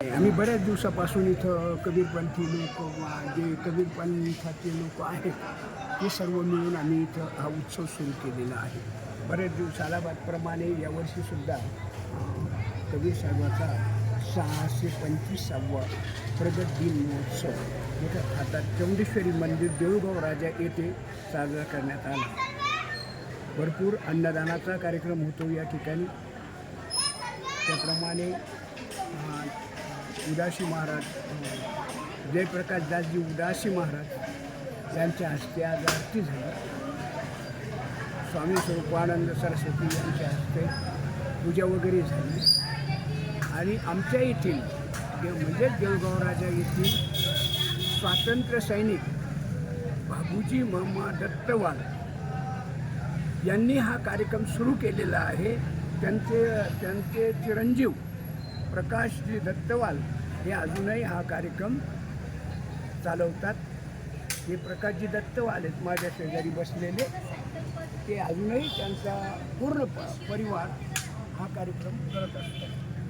आम्ही बऱ्याच दिवसापासून इथं कबीरपंथी लोक जे कबीरपंथाचे लोक आहेत ते सर्व मिळून आम्ही इथं हा उत्सव सुरू केलेला आहे. बऱ्याच दिवस अलाहाबादप्रमाणे यावर्षीसुद्धा कबीर साहेबाचा सहाशे पंचवीसावा प्रगत दिन महोत्सव इथं आता चौंडेश्वरी मंदिर देऊळगाव राजा येथे साजरा करण्यात आला. भरपूर अन्नदानाचा कार्यक्रम होतो या ठिकाणी. त्याप्रमाणे उदासी महाराज जयप्रकाश दासजी उदासी महाराज यांच्या हस्ते आज आरती झाली. स्वामी स्वरूपानंद सरस्वती यांच्या हस्ते पूजा वगैरे झाली. आणि आमच्या येथील जे म्हणजे देवगाव राजा येथील स्वातंत्र्य सैनिक बाबूजी मम्मा दत्तवाल यांनी हा कार्यक्रम सुरू केलेला आहे. त्यांचे त्यांचे चिरंजीव प्रकाशजी दत्तवाल हे अजूनही हा कार्यक्रम चालवतात. हे प्रकाशजी दत्तवाल आहेत माझ्या शेजारी बसलेले. ते अजूनही त्यांचा पूर्ण प परिवार हा कार्यक्रम करत असतात.